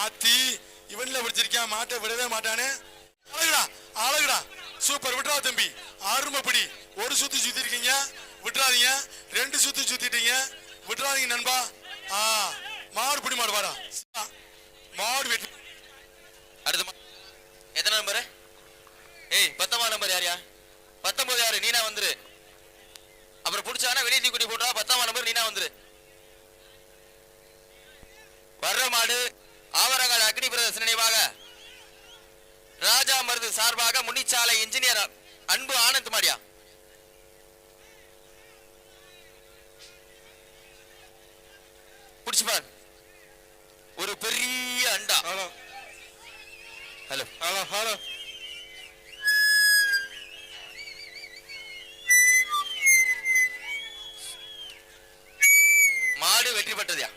ஆத்தி இவன்ல பிடிச்சிருக்கான் மாட்டை விடவே மாட்டானே. அழகுடா அழகுடா. சூப்பர் விட்டுறா தம்பி. அருமைப்படி ஒரு சுத்து சுத்தி இருக்கீங்க விட்டுறாதீங்க ரெண்டு சுத்து சுத்திட்டீங்க விட்டுறாதீங்க நண்பா. ஆ மாடு பிடி மாடு வாடா. மாடு வெட்டி. அடுத்த எத்தனை நம்பர் ஏய் பத்தொன்பது நம்பர் யாரியா? பத்தொன்பது யாரு? நீனா வந்துரு. அப்புறம் பிடிச்சானா வெளியே தூக்கி போட்டா பத்தாம் நம்பர் நீனா வந்துரு. மாடு ஆவரங்காடு அக்னி பிரதர்சன நினைவாக. ராஜா மருது சார்பாக முனிச்சாலை இன்ஜினியர் அன்பு ஆனந்த் மாடியா. பிடிச்சு பார். ஒரு பெரிய அண்டா. ஹலோ. ஹலோ. Hello hello. மாடு வெற்றி பெற்றதுயா